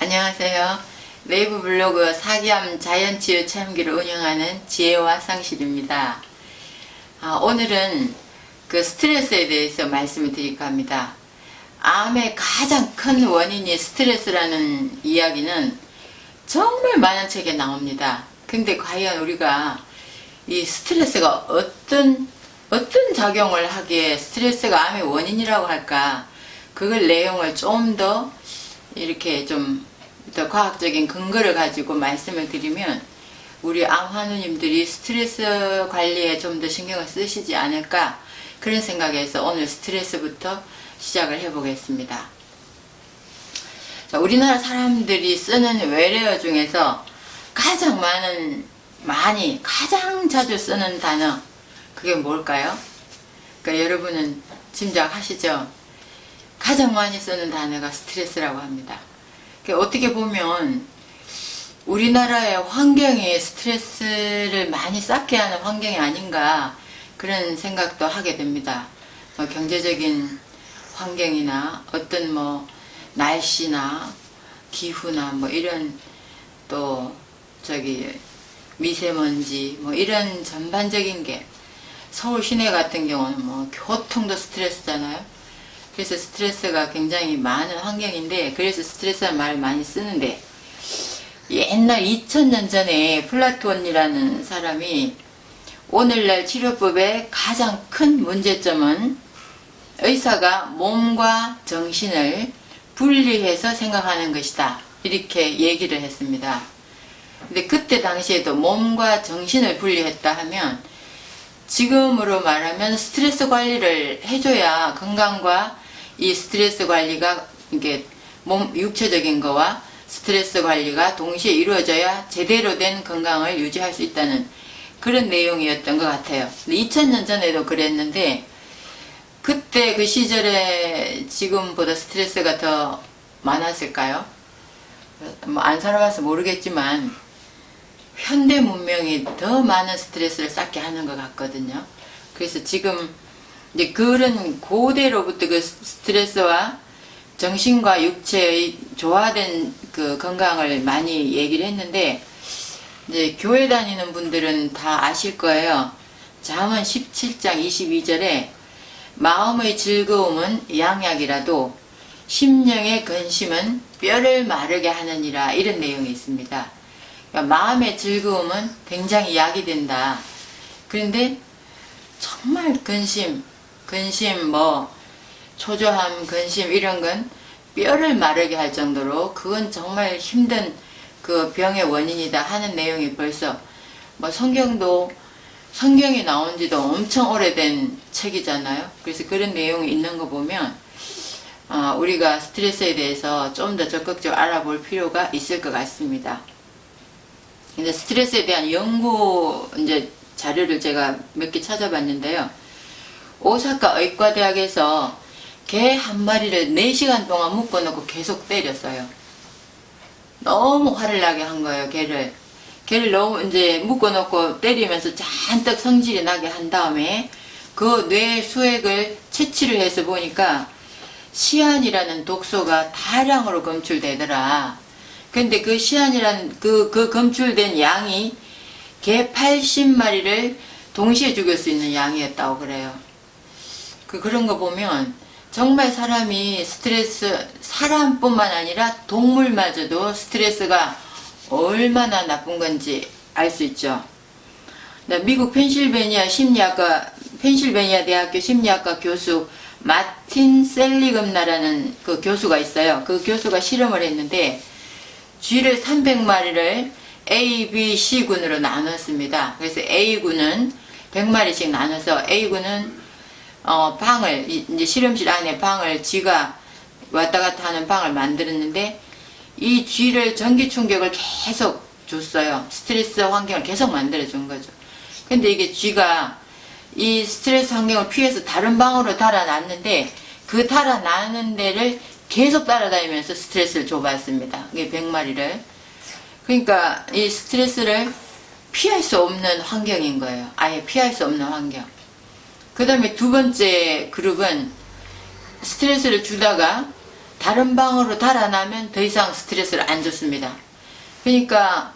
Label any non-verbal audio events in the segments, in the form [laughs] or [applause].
안녕하세요. 네이버 블로그 사기암 자연치유 체험기를 운영하는 지혜와 상실입니다. 아, 오늘은 그 스트레스에 대해서 말씀을 드릴까 합니다. 암의 가장 큰 원인이 스트레스라는 이야기는 정말 많은 책에 나옵니다. 근데 과연 우리가 이 스트레스가 어떤 어떤 작용을 하기에 스트레스가 암의 원인이라고 할까? 그걸 내용을 좀 더 이렇게 좀 더 과학적인 근거를 가지고 말씀을 드리면 우리 암 환우님들이 스트레스 관리에 좀 더 신경을 쓰시지 않을까 그런 생각에서 오늘 스트레스부터 시작을 해보겠습니다. 자, 우리나라 사람들이 쓰는 외래어 중에서 가장 많은 많이 가장 자주 쓰는 단어 그게 뭘까요? 그러니까 여러분은 짐작하시죠? 가장 많이 쓰는 단어가 스트레스라고 합니다. 그러니까 어떻게 보면 우리나라의 환경이 스트레스를 많이 쌓게 하는 환경이 아닌가 그런 생각도 하게 됩니다. 뭐 경제적인 환경이나 어떤 뭐 날씨나 기후나 뭐 이런 또 저기 미세먼지 뭐 이런 전반적인 게 서울 시내 같은 경우는 뭐 교통도 스트레스잖아요. 그래서 스트레스가 굉장히 많은 환경인데 그래서 스트레스라는 말을 많이 쓰는데 옛날 2000년 전에 플라톤이라는 사람이 오늘날 치료법의 가장 큰 문제점은 의사가 몸과 정신을 분리해서 생각하는 것이다. 이렇게 얘기를 했습니다. 근데 그때 당시에도 몸과 정신을 분리했다 하면 지금으로 말하면 스트레스 관리를 해줘야 건강과 이 스트레스 관리가 이게 몸 육체적인 거와 스트레스 관리가 동시에 이루어져야 제대로 된 건강을 유지할 수 있다는 그런 내용이었던 것 같아요. 2000년 전에도 그랬는데 그때 그 시절에 지금보다 스트레스가 더 많았을까요? 뭐 안 살아봐서 모르겠지만 현대 문명이 더 많은 스트레스를 쌓게 하는 것 같거든요. 그래서 지금 이제 그런 고대로부터 그 스트레스와 정신과 육체의 조화된 그 건강을 많이 얘기를 했는데 이제 교회 다니는 분들은 다 아실 거예요. 잠언 17장 22절에 마음의 즐거움은 양약이라도 심령의 근심은 뼈를 마르게 하느니라 이런 내용이 있습니다. 그러니까 마음의 즐거움은 굉장히 약이 된다. 그런데 정말 근심, 근심 뭐 초조함, 근심 이런 건 뼈를 마르게 할 정도로 그건 정말 힘든 그 병의 원인이다 하는 내용이 벌써 뭐 성경도 성경이 나온 지도 엄청 오래된 책이잖아요. 그래서 그런 내용이 있는 거 보면 어, 우리가 스트레스에 대해서 좀 더 적극적으로 알아볼 필요가 있을 것 같습니다. 근데 스트레스에 대한 연구 이제 자료를 제가 몇 개 찾아봤는데요. 오사카 의과대학에서 개 한 마리를 4시간 동안 묶어놓고 계속 때렸어요. 너무 화를 나게 한 거예요, 개를. 개를 너무 이제 묶어놓고 때리면서 잔뜩 성질이 나게 한 다음에 그 뇌 수액을 채취를 해서 보니까 시안이라는 독소가 다량으로 검출되더라. 근데 그 시안이라는 그, 그 검출된 양이 개 80마리를 동시에 죽일 수 있는 양이었다고 그래요. 그, 그런 거 보면 정말 사람이 스트레스, 사람뿐만 아니라 동물마저도 스트레스가 얼마나 나쁜 건지 알 수 있죠. 네, 미국 펜실베니아 심리학과, 펜실베니아 대학교 심리학과 교수 마틴 셀리금나라는 그 교수가 있어요. 그 교수가 실험을 했는데 쥐를 300마리를 A, B, C군으로 나눴습니다. 그래서 A군은 100마리씩 나눠서 A군은 어, 방을 이- 이제 실험실 안에 방을 쥐가 왔다 갔다 하는 방을 만들었는데 이 쥐를 전기 충격을 계속 줬어요. 스트레스 환경을 계속 만들어 준 거죠. 근데 이게 쥐가 이 스트레스 환경을 피해서 다른 방으로 달아났는데 그 달아나는 데를 계속 따라다니면서 스트레스를 줘봤습니다. 이게 100마리를. 그러니까 이 스트레스를 피할 수 없는 환경인 거예요. 아예 피할 수 없는 환경. 그 다음에 두 번째 그룹은 스트레스를 주다가 다른 방으로 달아나면 더 이상 스트레스를 안 줬습니다. 그러니까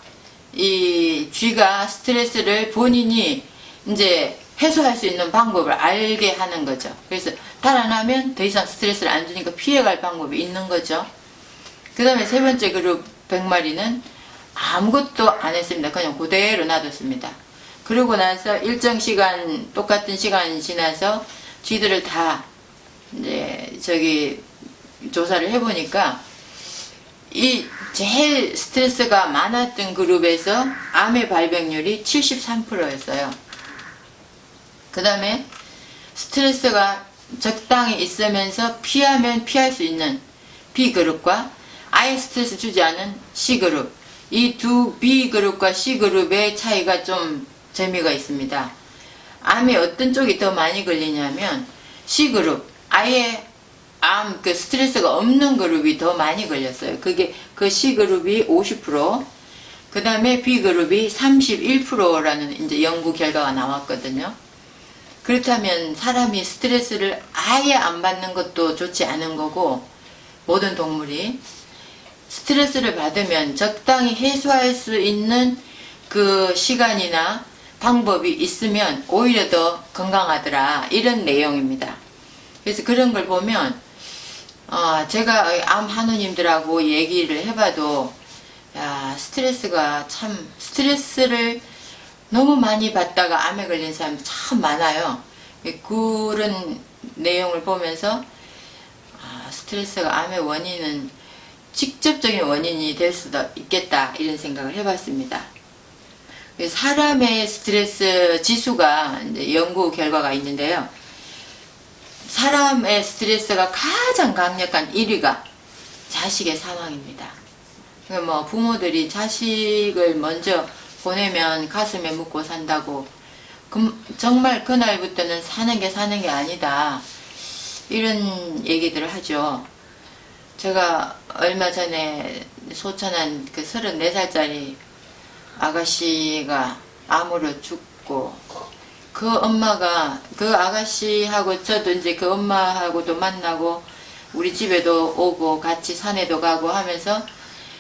이 쥐가 스트레스를 본인이 이제 해소할 수 있는 방법을 알게 하는 거죠. 그래서 달아나면 더 이상 스트레스를 안 주니까 피해갈 방법이 있는 거죠. 그 다음에 세 번째 그룹 100마리는 아무것도 안 했습니다. 그냥 그대로 놔뒀습니다. 그러고 나서 일정 시간, 똑같은 시간 지나서 쥐들을 다 이제 저기 조사를 해보니까 이 제일 스트레스가 많았던 그룹에서 암의 발병률이 73%였어요. 그 다음에 스트레스가 적당히 있으면서 피하면 피할 수 있는 B그룹과 아예 스트레스 주지 않은 C그룹. 이 두 B그룹과 C그룹의 차이가 좀 재미가 있습니다. 암에 어떤 쪽이 더 많이 걸리냐면 C그룹. 아예 암 그 스트레스가 없는 그룹이 더 많이 걸렸어요. 그게 그 C그룹이 50%, 그 다음에 B그룹이 31%라는 이제 연구 결과가 나왔거든요. 그렇다면 사람이 스트레스를 아예 안 받는 것도 좋지 않은 거고 모든 동물이 스트레스를 받으면 적당히 해소할 수 있는 그 시간이나 방법이 있으면 오히려 더 건강하더라 이런 내용입니다. 그래서 그런 걸 보면 어, 제가 암 한우님들하고 얘기를 해봐도 야 스트레스가 참 스트레스를 너무 많이 받다가 암에 걸린 사람 참 많아요. 그런 내용을 보면서 아, 스트레스가 암의 원인은 직접적인 원인이 될 수도 있겠다 이런 생각을 해봤습니다. 그래서 사람의 스트레스 지수가 연구 결과가 있는데요. 사람의 스트레스가 가장 강력한 1위가 자식의 사망입니다. 그러니까 뭐 부모들이 자식을 먼저 보내면 가슴에 묻고 산다고 그- 정말 그날부터는 사는 게 사는 게 아니다 이런 얘기들을 하죠. 제가 얼마 전에 소천한 그 34살짜리 아가씨가 암으로 죽고 그 엄마가 그 아가씨하고 저도 이제 그 엄마하고도 만나고 우리 집에도 오고 같이 산에도 가고 하면서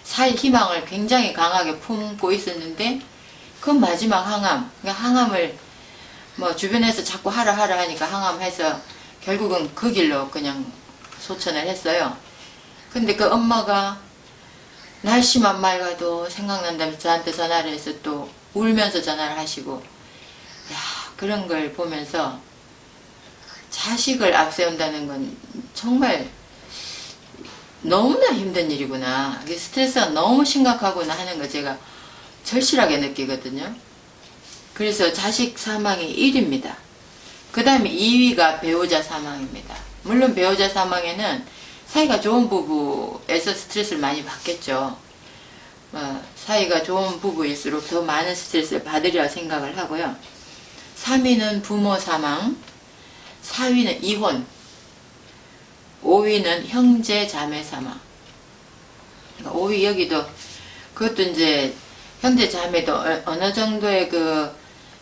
살 희망을 굉장히 강하게 품고 있었는데 그 마지막 항암, 그러니까 항암을 뭐 주변에서 자꾸 하라 하라 하니까 항암해서 결국은 그 길로 그냥 소천을 했어요. 근데 그 엄마가 날씨만 맑아도 생각난다면서 저한테 전화를 해서 또 울면서 전화를 하시고 야 그런 걸 보면서 자식을 앞세운다는 건 정말 너무나 힘든 일이구나. 스트레스가 너무 심각하구나 하는 거 제가 절실하게 느끼거든요. 그래서 자식 사망이 1위입니다. 그 다음에 2위가 배우자 사망입니다. 물론 배우자 사망에는 사이가 좋은 부부에서 스트레스를 많이 받겠죠. 어, 사이가 좋은 부부일수록 더 많은 스트레스를 받으리라 생각을 하고요. 3위는 부모 사망, 4위는 이혼, 5위는 형제 자매 사망. 그러니까 5위 여기도 그것도 이제 형제 자매도 어- 어느 정도의 그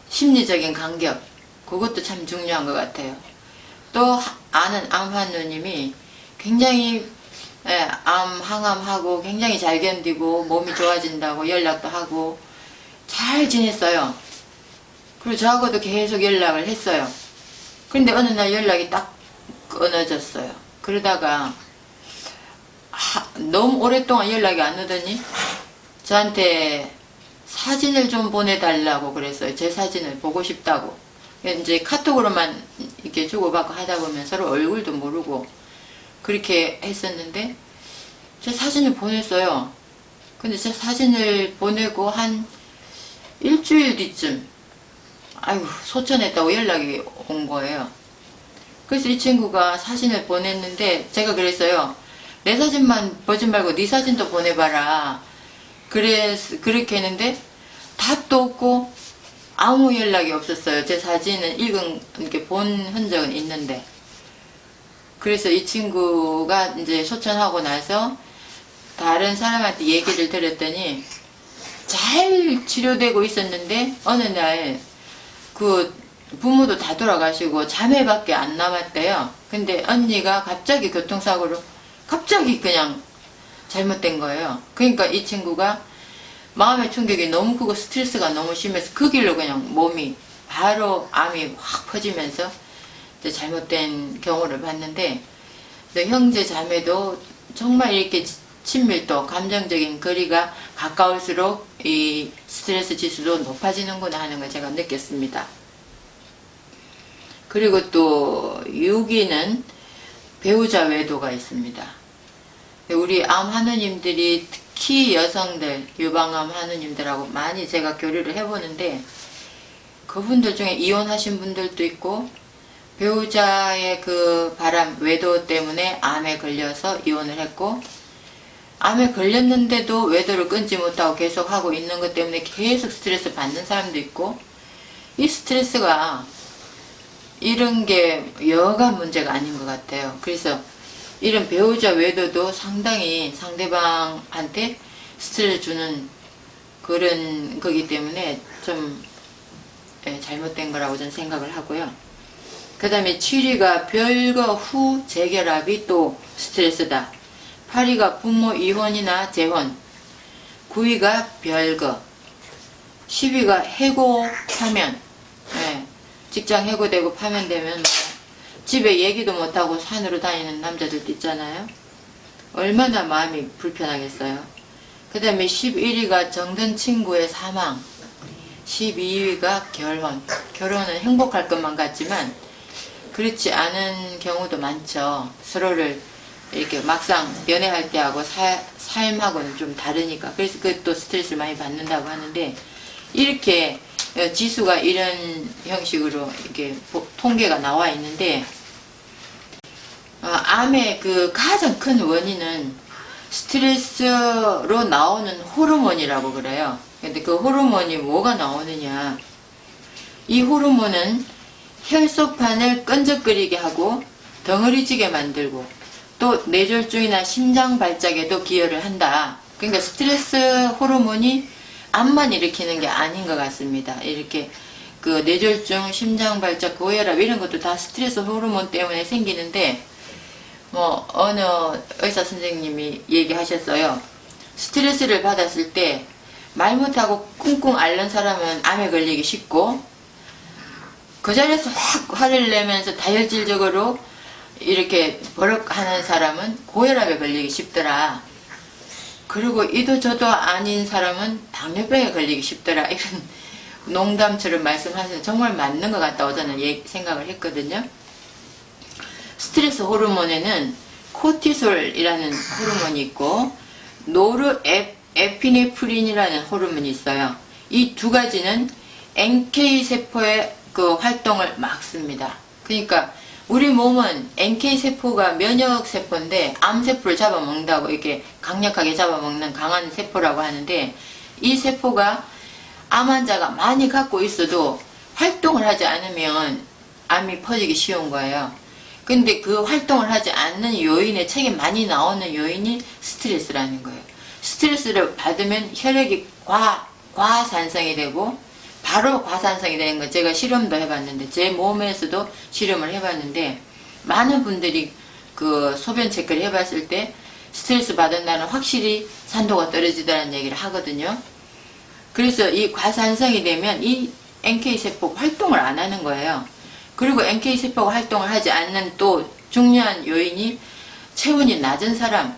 심리적인 간격 그것도 참 중요한 것 같아요. 또 하- 아는 암환 누님이 굉장히 예, 암 항암하고 굉장히 잘 견디고 몸이 좋아진다고 연락도 하고 잘 지냈어요. 그리고 저하고도 계속 연락을 했어요. 근데 어느 날 연락이 딱 끊어졌어요. 그러다가 하- 너무 오랫동안 연락이 안 오더니 저한테 사진을 좀 보내달라고 그랬어요. 제 사진을 보고 싶다고. 이제 카톡으로만 이렇게 주고받고 하다 보면 서로 얼굴도 모르고 그렇게 했었는데 제 사진을 보냈어요. 근데 제 사진을 보내고 한 일주일 뒤쯤 아이고 소천했다고 연락이 온 거예요. 그래서 이 친구가 사진을 보냈는데 제가 그랬어요. 내 사진만 보지 말고 네 사진도 보내봐라. 그래 그렇게 했는데 답도 없고 아무 연락이 없었어요. 제 사진은 읽은 이렇게 본 흔적은 있는데 그래서 이 친구가 이제 소천하고 나서 다른 사람한테 얘기를 들었더니 잘 치료되고 있었는데 어느 날 그 부모도 다 돌아가시고 자매밖에 안 남았대요. 근데 언니가 갑자기 교통사고로 갑자기 그냥 잘못된 거예요. 그러니까 이 친구가 마음의 충격이 너무 크고 스트레스가 너무 심해서 그 길로 그냥 몸이 바로 암이 확 퍼지면서 이제 잘못된 경우를 봤는데 또 형제 자매도 정말 이렇게 친밀도 감정적인 거리가 가까울수록 이 스트레스 지수도 높아지는구나 하는 걸 제가 느꼈습니다. 그리고 또 6위는 배우자 외도가 있습니다. 우리 암 하느님들이 특히 여성들, 유방암 하느님들하고 많이 제가 교류를 해보는데 그분들 중에 이혼하신 분들도 있고 배우자의 그 바람, 외도 때문에 암에 걸려서 이혼을 했고 암에 걸렸는데도 외도를 끊지 못하고 계속 하고 있는 것 때문에 계속 스트레스 받는 사람도 있고 이 스트레스가 이런 게 여가 문제가 아닌 것 같아요. 그래서 이런 배우자 외도도 상당히 상대방한테 스트레스 주는 그런 거기 때문에 좀 예, 잘못된 거라고 저는 생각을 하고요. 그 다음에 7위가 별거 후 재결합이 또 스트레스다. 8위가 부모 이혼이나 재혼. 9위가 별거. 10위가 해고 파면. 예, 직장 해고되고 파면되면 뭐 집에 얘기도 못하고 산으로 다니는 남자들도 있잖아요. 얼마나 마음이 불편하겠어요. 그 다음에 11위가 정든 친구의 사망. 12위가 결혼. 결혼은 행복할 것만 같지만 그렇지 않은 경우도 많죠. 서로를 이렇게 막상 연애할 때하고 사- 삶하고는 좀 다르니까. 그래서 그것도 스트레스를 많이 받는다고 하는데 이렇게 어, 지수가 이런 형식으로 이렇게 보- 통계가 나와 있는데 어, 암의 그 가장 큰 원인은 스트레스로 나오는 호르몬이라고 그래요. 근데 그 호르몬이 뭐가 나오느냐. 이 호르몬은 혈소판을 끈적거리게 하고 덩어리지게 만들고 또 뇌졸중이나 심장 발작에도 기여를 한다. 그러니까 스트레스 호르몬이 암만 일으키는 게 아닌 것 같습니다. 이렇게 그 뇌졸중, 심장 발작, 고혈압 이런 것도 다 스트레스 호르몬 때문에 생기는데 뭐 어느 의사 선생님이 얘기하셨어요. 스트레스를 받았을 때 말 못하고 꿍꿍 앓는 사람은 암에 걸리기 쉽고 그 자리에서 확 화를 내면서 다혈질적으로 이렇게 버럭하는 사람은 고혈압에 걸리기 쉽더라. 그리고 이도 저도 아닌 사람은 당뇨병에 걸리기 쉽더라. 이런 [laughs] 농담처럼 말씀하셔서 정말 맞는 것 같다고 저는 예- 생각을 했거든요. 스트레스 호르몬에는 코티솔이라는 호르몬이 있고 노르에피네프린이라는 호르몬이 있어요. 이 두 가지는 NK 세포의 그 활동을 막습니다. 그러니까 우리 몸은 NK 세포가 면역 세포인데 암 세포를 잡아먹는다고 이렇게 강력하게 잡아먹는 강한 세포라고 하는데 이 세포가 암 환자가 많이 갖고 있어도 활동을 하지 않으면 암이 퍼지기 쉬운 거예요. 근데 그 활동을 하지 않는 요인에 책에 많이 나오는 요인이 스트레스라는 거예요. 스트레스를 받으면 혈액이 과, 과산성이 되고 바로 과산성이 되는 거 제가 실험도 해봤는데 제 몸에서도 실험을 해봤는데 많은 분들이 그 소변 체크를 해봤을 때 스트레스 받은 날은 확실히 산도가 떨어지더라는 얘기를 하거든요. 그래서 이 과산성이 되면 이 NK세포가 활동을 안 하는 거예요. 그리고 NK세포가 활동을 하지 않는 또 중요한 요인이 체온이 낮은 사람,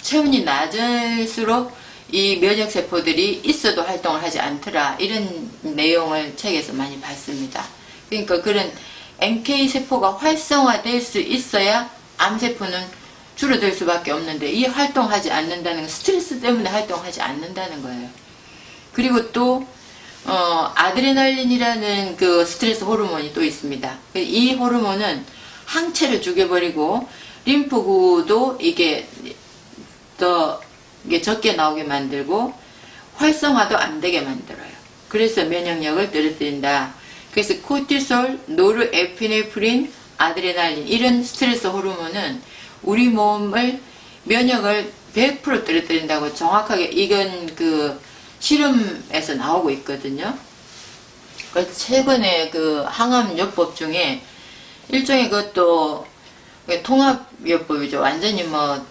체온이 낮을수록 이 면역세포들이 있어도 활동을 하지 않더라. 이런 내용을 책에서 많이 봤습니다. 그러니까 그런 NK세포가 활성화될 수 있어야 암세포는 줄어들 수밖에 없는데 이 활동하지 않는다는 건 스트레스 때문에 활동하지 않는다는 거예요. 그리고 또 어, 아드레날린이라는 그 스트레스 호르몬이 또 있습니다. 이 호르몬은 항체를 죽여버리고 림프구도 이게 더 이게 적게 나오게 만들고 활성화도 안 되게 만들어요. 그래서 면역력을 떨어뜨린다. 그래서 코티솔, 노르에피네프린, 아드레날린 이런 스트레스 호르몬은 우리 몸을 면역을 100% 떨어뜨린다고 정확하게 이건 그 실험에서 나오고 있거든요. 그래서 최근에 그 항암요법 중에 일종의 그것도 통합요법이죠. 완전히 뭐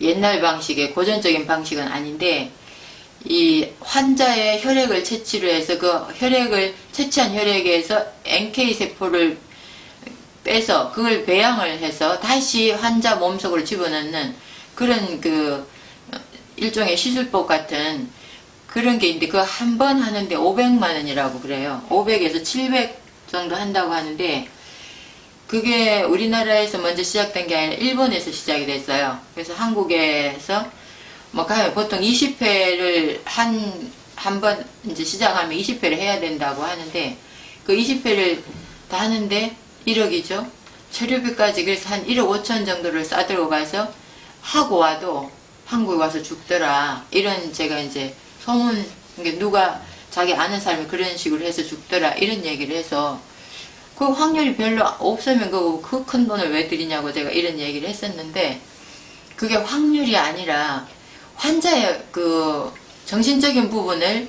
옛날 방식의 고전적인 방식은 아닌데 이 환자의 혈액을 채취를 해서 그 혈액을 채취한 혈액에서 NK 세포를 빼서 그걸 배양을 해서 다시 환자 몸속으로 집어넣는 그런 그 일종의 시술법 같은 그런 게 있는데 그 한 번 하는데 500만 원이라고 그래요. 500에서 700 정도 한다고 하는데 그게 우리나라에서 먼저 시작된 게 아니라 일본에서 시작이 됐어요. 그래서 한국에서 뭐 가면 보통 20회를 한 한 번 이제 시작하면 20회를 해야 된다고 하는데 그 20회를 다 하는데 1억이죠. 체류비까지 그래서 한 1억 5천 정도를 싸들고 가서 하고 와도 한국에 와서 죽더라. 이런 제가 이제 소문 누가 자기 아는 사람이 그런 식으로 해서 죽더라 이런 얘기를 해서 그 확률이 별로 없으면 그 큰 돈을 왜 드리냐고 제가 이런 얘기를 했었는데 그게 확률이 아니라 환자의 그 정신적인 부분을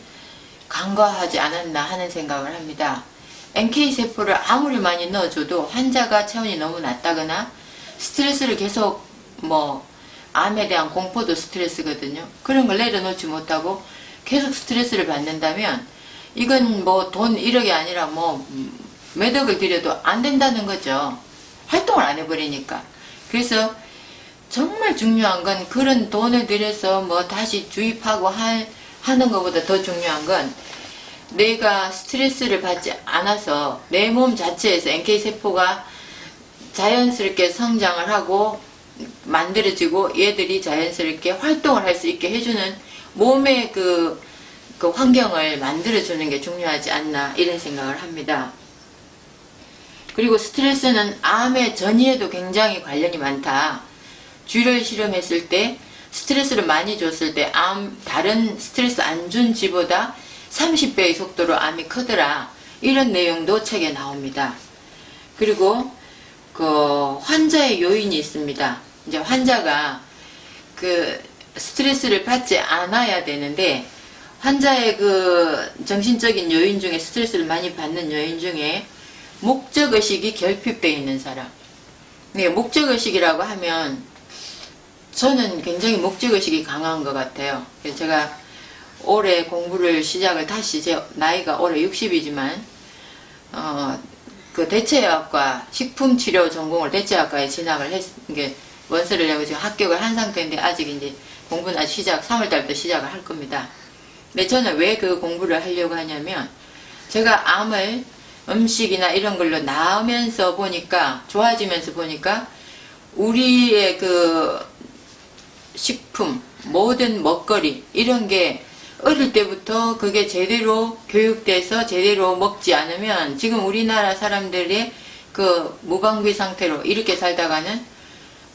간과하지 않았나 하는 생각을 합니다. NK 세포를 아무리 많이 넣어줘도 환자가 체온이 너무 낮다거나 스트레스를 계속 뭐 암에 대한 공포도 스트레스거든요. 그런 걸 내려놓지 못하고 계속 스트레스를 받는다면 이건 뭐 돈 1억이 아니라 뭐 몇 억을 들여도 안 된다는 거죠. 활동을 안 해버리니까. 그래서 정말 중요한 건 그런 돈을 들여서 뭐 다시 주입하고 할, 하는 것보다 더 중요한 건 내가 스트레스를 받지 않아서 내 몸 자체에서 NK세포가 자연스럽게 성장을 하고 만들어지고 얘들이 자연스럽게 활동을 할 수 있게 해주는 몸의 그, 그 환경을 만들어주는 게 중요하지 않나 이런 생각을 합니다. 그리고 스트레스는 암의 전이에도 굉장히 관련이 많다. 쥐를 실험했을 때 스트레스를 많이 줬을 때 암, 다른 스트레스 안 준 쥐보다 30배의 속도로 암이 크더라. 이런 내용도 책에 나옵니다. 그리고 그 환자의 요인이 있습니다. 이제 환자가 그 스트레스를 받지 않아야 되는데 환자의 그 정신적인 요인 중에 스트레스를 많이 받는 요인 중에 목적의식이 결핍되어 있는 사람. 네, 목적의식이라고 하면 저는 굉장히 목적의식이 강한 것 같아요. 제가 올해 공부를 시작을 다시 제 나이가 올해 60이지만 어, 그 대체학과 식품치료 전공을 대체학과에 진학을 했, 게 원서를 내고 지금 합격을 한 상태인데 아직 이제 공부는 아직 시작 3월달부터 시작을 할 겁니다. 근데 저는 왜 그 공부를 하려고 하냐면 제가 암을 음식이나 이런 걸로 나으면서 보니까 좋아지면서 보니까 우리의 그 식품 모든 먹거리 이런 게 어릴 때부터 그게 제대로 교육돼서 제대로 먹지 않으면 지금 우리나라 사람들의 그 무방비 상태로 이렇게 살다가는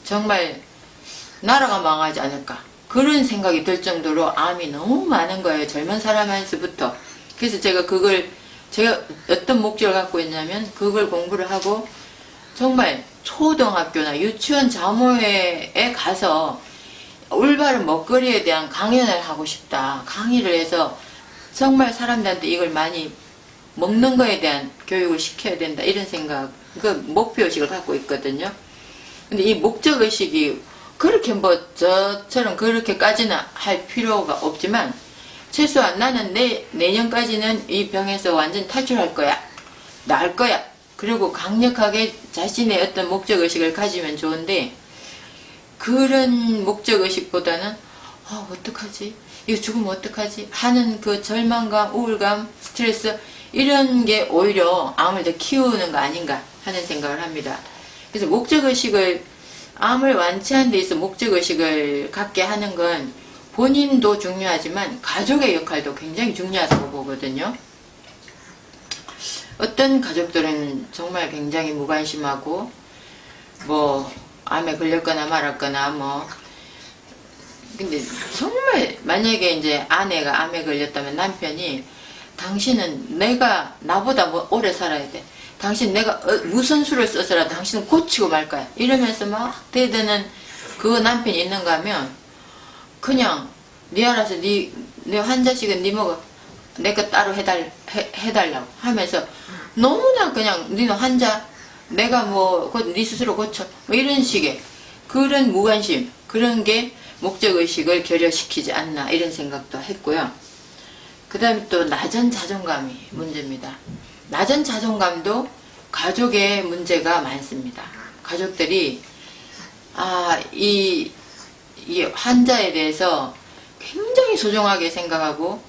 정말 나라가 망하지 않을까? 그런 생각이 들 정도로 암이 너무 많은 거예요 젊은 사람한테부터. 그래서 제가 그걸 제가 어떤 목적을 갖고 있냐면 그걸 공부를 하고 정말 초등학교나 유치원 자모회에 가서 올바른 먹거리에 대한 강연을 하고 싶다. 강의를 해서 정말 사람들한테 이걸 많이 먹는 거에 대한 교육을 시켜야 된다. 이런 생각, 그 목표의식을 갖고 있거든요. 근데 이 목적의식이 그렇게 뭐 저처럼 그렇게까지는 할 필요가 없지만 최소한 나는 내, 내년까지는 이 병에서 완전 탈출할 거야. 나을 거야. 그리고 강력하게 자신의 어떤 목적의식을 가지면 좋은데 그런 목적의식보다는 아 어떡하지? 이거 죽으면 어떡하지? 하는 그 절망감, 우울감, 스트레스 이런 게 오히려 암을 더 키우는 거 아닌가 하는 생각을 합니다. 그래서 목적의식을 암을 완치하는 데 있어 목적의식을 갖게 하는 건 본인도 중요하지만 가족의 역할도 굉장히 중요하다고 보거든요. 어떤 가족들은 정말 굉장히 무관심하고 뭐 암에 걸렸거나 말았거나 뭐 근데 정말 만약에 이제 아내가 암에 걸렸다면 남편이 당신은 내가 나보다 뭐 오래 살아야 돼. 당신 내가 어- 무슨 수를 써서라도 당신은 고치고 말 거야. 이러면서 막 대드는 그 남편이 있는가 하면 그냥 네 알아서 네, 네 환자식은 네 먹어. 내 거 따로 해달, 해, 해달라고 하면서 너무나 그냥 니는 환자 내가 뭐네 스스로 고쳐 뭐 이런 식의 그런 무관심 그런 게 목적의식을 결여시키지 않나 이런 생각도 했고요. 그 다음에 또 낮은 자존감이 문제입니다. 낮은 자존감도 가족의 문제가 많습니다. 가족들이 아, 이, 이 환자에 대해서 굉장히 소중하게 생각하고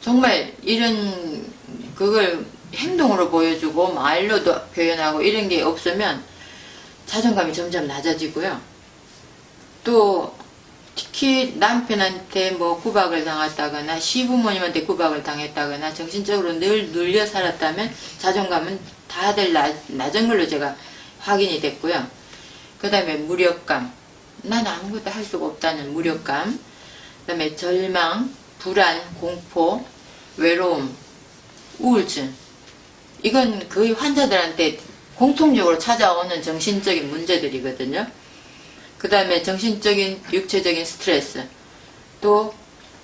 정말 이런 그걸 행동으로 보여주고 말로도 표현하고 이런 게 없으면 자존감이 점점 낮아지고요. 또 특히 남편한테 뭐 구박을 당했다거나 시부모님한테 구박을 당했다거나 정신적으로 늘 눌려 살았다면 자존감은 다들 낮, 낮은 걸로 제가 확인이 됐고요. 그 다음에 무력감. 난 아무것도 할 수가 없다는 무력감. 그 다음에 절망, 불안, 공포, 외로움, 우울증. 이건 거의 환자들한테 공통적으로 찾아오는 정신적인 문제들이거든요. 그 다음에 정신적인, 육체적인 스트레스. 또,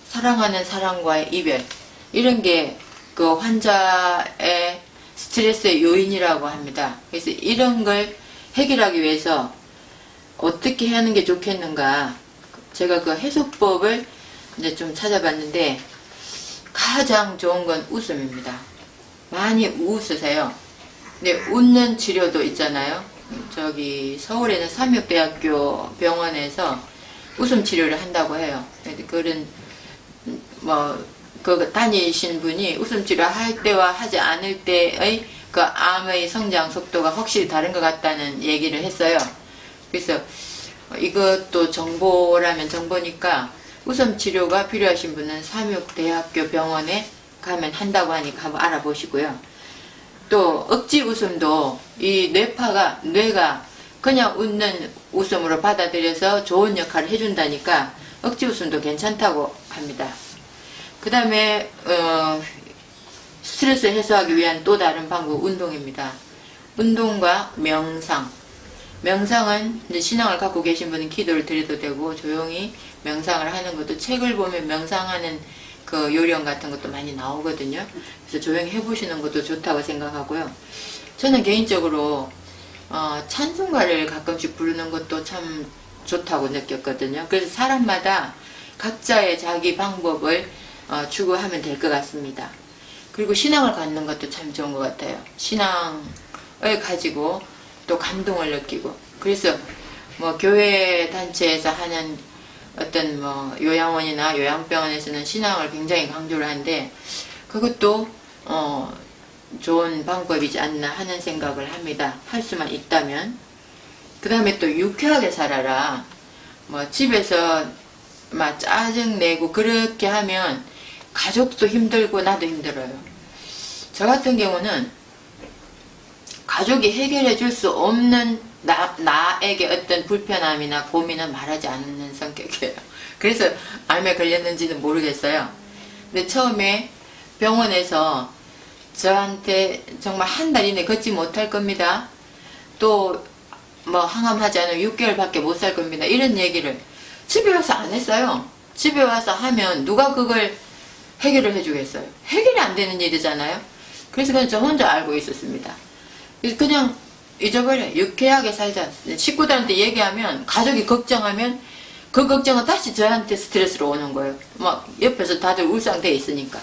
사랑하는 사람과의 이별. 이런 게 그 환자의 스트레스의 요인이라고 합니다. 그래서 이런 걸 해결하기 위해서 어떻게 하는 게 좋겠는가. 제가 그 해소법을 이제 좀 찾아봤는데 가장 좋은 건 웃음입니다. 많이 웃으세요. 근데 웃는 치료도 있잖아요. 저기 서울에는 삼육대학교 병원에서 웃음 치료를 한다고 해요. 그런 뭐그 다니신 분이 웃음 치료 할 때와 하지 않을 때의 그 암의 성장 속도가 확실히 다른 것 같다는 얘기를 했어요. 그래서 이것도 정보라면 정보니까 웃음 치료가 필요하신 분은 삼육대학교 병원에 가면 한다고 하니 가 알아보시고요. 또 억지 웃음도 이 뇌파가 뇌가 그냥 웃는 웃음으로 받아들여서 좋은 역할을 해준다니까 억지 웃음도 괜찮다고 합니다. 그 다음에 어, 스트레스 해소하기 위한 또 다른 방법 운동입니다. 운동과 명상. 명상은 이제 신앙을 갖고 계신 분은 기도를 드려도 되고 조용히 명상을 하는 것도 책을 보면 명상하는 그 요령 같은 것도 많이 나오거든요. 그래서 조용히 해보시는 것도 좋다고 생각하고요. 저는 개인적으로 어, 찬송가를 가끔씩 부르는 것도 참 좋다고 느꼈거든요. 그래서 사람마다 각자의 자기 방법을 어, 추구하면 될 것 같습니다. 그리고 신앙을 갖는 것도 참 좋은 것 같아요. 신앙을 가지고 또 감동을 느끼고 그래서 뭐 교회 단체에서 하는 어떤 뭐 요양원이나 요양병원에서는 신앙을 굉장히 강조를 하는데 그것도 어 좋은 방법이지 않나 하는 생각을 합니다. 할 수만 있다면 그 다음에 또 유쾌하게 살아라. 뭐 집에서 막 짜증 내고 그렇게 하면 가족도 힘들고 나도 힘들어요. 저 같은 경우는 가족이 해결해 줄 수 없는 나, 나에게 어떤 불편함이나 고민은 말하지 않는 성격이에요. [laughs] 그래서 암에 걸렸는지는 모르겠어요. 근데 처음에 병원에서 저한테 정말 한 달 이내 걷지 못할 겁니다. 또 뭐 항암하지 않으면 6개월밖에 못 살 겁니다. 이런 얘기를 집에 와서 안 했어요. 집에 와서 하면 누가 그걸 해결을 해주겠어요. 해결이 안 되는 일이잖아요. 그래서 그냥 저 혼자 알고 있었습니다. 그냥 잊어버려. 유쾌하게 살자. 식구들한테 얘기하면 가족이 걱정하면 그 걱정은 다시 저한테 스트레스로 오는 거예요. 막 옆에서 다들 울상돼 있으니까.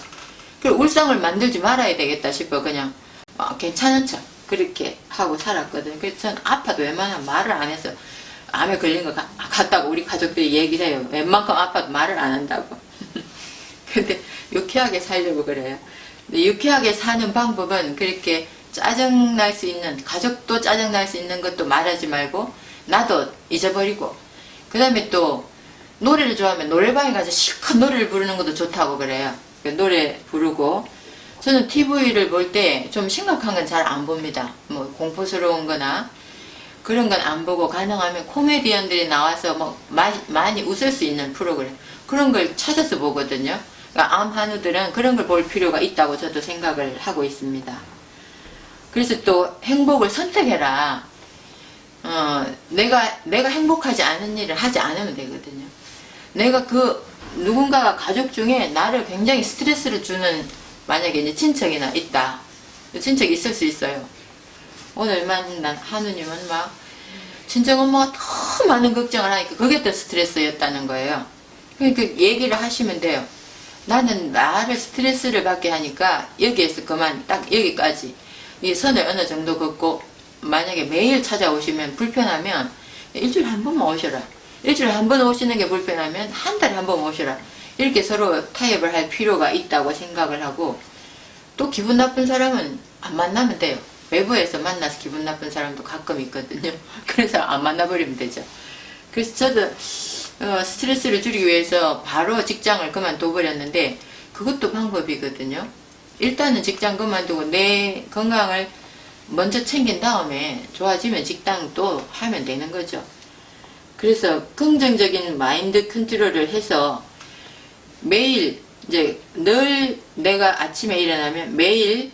그 울상을 만들지 말아야 되겠다 싶어 그냥 아, 괜찮은 척 그렇게 하고 살았거든요. 그래서 전 아파도 웬만하면 말을 안 해서 암에 걸린 것 같- 같다고 우리 가족들이 얘기를 해요. 웬만큼 아파도 말을 안 한다고. [laughs] 근데 유쾌하게 살려고 그래요. 유쾌하게 사는 방법은 그렇게 짜증 날 수 있는 가족도 짜증 날 수 있는 것도 말하지 말고 나도 잊어버리고 그 다음에 또 노래를 좋아하면 노래방에 가서 실컷 노래를 부르는 것도 좋다고 그래요. 그 노래 부르고 저는 TV를 볼 때 좀 심각한 건 잘 안 봅니다. 뭐 공포스러운 거나 그런 건 안 보고 가능하면 코미디언들이 나와서 뭐 마- 많이 웃을 수 있는 프로그램 그런 걸 찾아서 보거든요. 그러니까 암 한우들은 그런 걸 볼 필요가 있다고 저도 생각을 하고 있습니다. 그래서 또 행복을 선택해라. 어, 내가 내가 행복하지 않은 일을 하지 않으면 되거든요. 내가 그 누군가가 가족 중에 나를 굉장히 스트레스를 주는 만약에 이제 친척이나 있다. 친척이 있을 수 있어요. 오늘만 난 하느님은 막 친정 엄마가 더 많은 걱정을 하니까 그게 더 스트레스였다는 거예요. 그러니까 얘기를 하시면 돼요. 나는 나를 스트레스를 받게 하니까 여기에서 그만 딱 여기까지 이 선을 어느 정도 긋고 만약에 매일 찾아오시면 불편하면 일주일에 한 번만 오셔라. 일주일에 한 번 오시는 게 불편하면 한 달에 한 번 오셔라. 이렇게 서로 타협을 할 필요가 있다고 생각을 하고 또 기분 나쁜 사람은 안 만나면 돼요. 외부에서 만나서 기분 나쁜 사람도 가끔 있거든요. [laughs] 그래서 안 만나버리면 되죠. 그래서 저도 어, 스트레스를 줄이기 위해서 바로 직장을 그만둬버렸는데 그것도 방법이거든요. 일단은 직장 그만두고 내 건강을 먼저 챙긴 다음에 좋아지면 직장 또 하면 되는 거죠. 그래서 긍정적인 마인드 컨트롤을 해서 매일 이제 늘 내가 아침에 일어나면 매일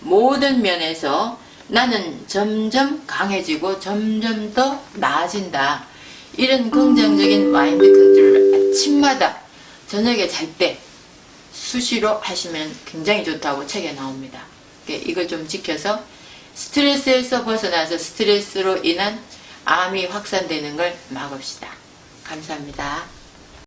모든 면에서 나는 점점 강해지고 점점 더 나아진다. 이런 긍정적인 마인드 컨트롤을 아침마다 저녁에 잘 때 수시로 하시면 굉장히 좋다고 책에 나옵니다. 이걸 좀 지켜서 스트레스에서 벗어나서 스트레스로 인한 암이 확산되는 걸 막읍시다. 감사합니다.